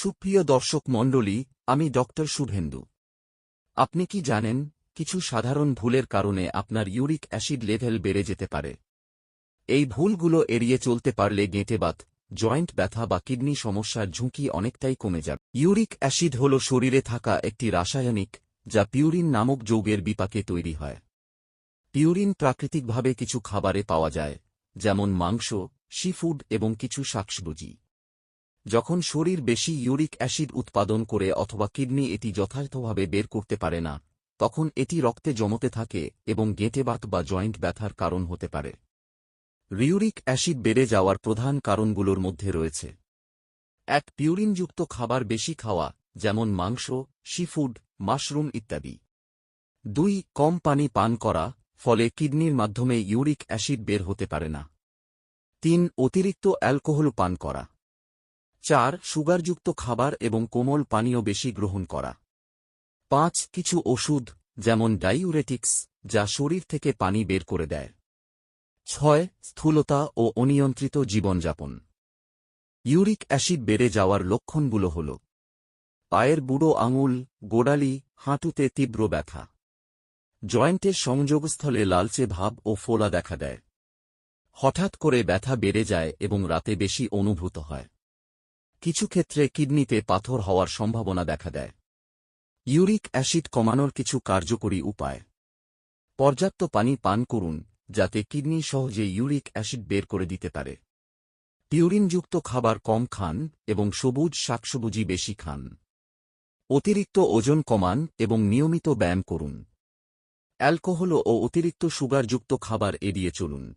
সুপ্রিয় দর্শক মণ্ডলী, আমি ডক্টর শুভেন্দু। আপনি কি জানেন, কিছু সাধারণ ভুলের কারণে আপনার ইউরিক অ্যাসিড লেভেল বেড়ে যেতে পারে। এই ভুলগুলো এড়িয়ে চলতে পারলে গেঁটেবাত জয়েন্ট ব্যথা বা কিডনি সমস্যার ঝুঁকি অনেকটাই কমে যাবে। ইউরিক অ্যাসিড হল শরীরে থাকা একটি রাসায়নিক, যা পিউরিন নামক যৌগের বিপাকে তৈরি হয়। পিউরিন প্রাকৃতিকভাবে কিছু খাবারে পাওয়া যায়, যেমন মাংস সিফুড এবং কিছু শাকসবজি। যখন শরীর বেশি ইউরিক অ্যাসিড উৎপাদন করে অথবা কিডনি এটি যথাযথভাবে বের করতে পারে না, তখন এটি রক্তে জমতে থাকে এবং গেঁটেবাত বা জয়েন্ট ব্যথার কারণ হতে পারে। রিউরিক অ্যাসিড বেড়ে যাওয়ার প্রধান কারণগুলোর মধ্যে রয়েছে। এক, পিউরিনযুক্ত খাবার বেশি খাওয়া, যেমন মাংস, সিফুড, মাশরুম ইত্যাদি। দুই, কম পানি পান করা, ফলে কিডনির মাধ্যমে ইউরিক অ্যাসিড বের হতে পারে না। তিন, অতিরিক্ত অ্যালকোহল পান করা। চার, সুগারযুক্ত খাবার এবং কোমল পানীয় বেশি গ্রহণ করা। পাঁচ, কিছু ওষুধ, যেমন ডাইউরেটিক্স, যা শরীর থেকে পানি বের করে দেয়। ছয়, স্থূলতা ও অনিয়ন্ত্রিত জীবনযাপন। ইউরিক অ্যাসিড বেড়ে যাওয়ার লক্ষণগুলো হল পায়ের বুড়ো আঙুল, গোড়ালি, হাঁটুতে তীব্র ব্যথা। জয়েন্টের সংযোগস্থলে লালচে ভাব ও ফোলা দেখা দেয়। হঠাৎ করে ব্যথা বেড়ে যায় এবং রাতে বেশি অনুভূত হয়। কিছু ক্ষেত্রে কিডনিতে পাথর হওয়ার সম্ভাবনা দেখা দেয়। ইউরিক অ্যাসিড কমানোর কিছু কার্যকরী উপায়। পর্যাপ্ত পানি পান করুন, যাতে কিডনি সহজে ইউরিক অ্যাসিড বের করে দিতে পারে। পিউরিনযুক্ত খাবার কম খান এবং সবুজ শাকসবুজি বেশি খান। অতিরিক্ত ওজন কমান এবং নিয়মিত ব্যায়াম করুন। অ্যালকোহল ও অতিরিক্ত সুগারযুক্ত খাবার এড়িয়ে চলুন।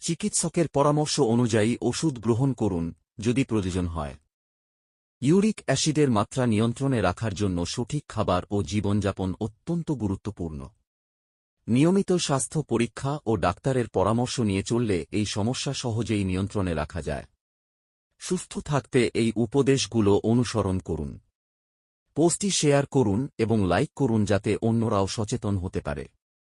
চিকিৎসকের পরামর্শ অনুযায়ী ওষুধ গ্রহণ করুন যদি প্রয়োজন হয়। ইউরিক অ্যাসিডের মাত্রা নিয়ন্ত্রণে রাখার জন্য সঠিক খাবার ও জীবনযাপন অত্যন্ত গুরুত্বপূর্ণ। নিয়মিত স্বাস্থ্য পরীক্ষা ও ডাক্তারের পরামর্শ নিয়ে চললে এই সমস্যা সহজেই নিয়ন্ত্রণে রাখা যায়। সুস্থ থাকতে এই উপদেশগুলো অনুসরণ করুন। পোস্টটি শেয়ার করুন এবং লাইক করুন যাতে অন্যরাও সচেতন হতে পারে।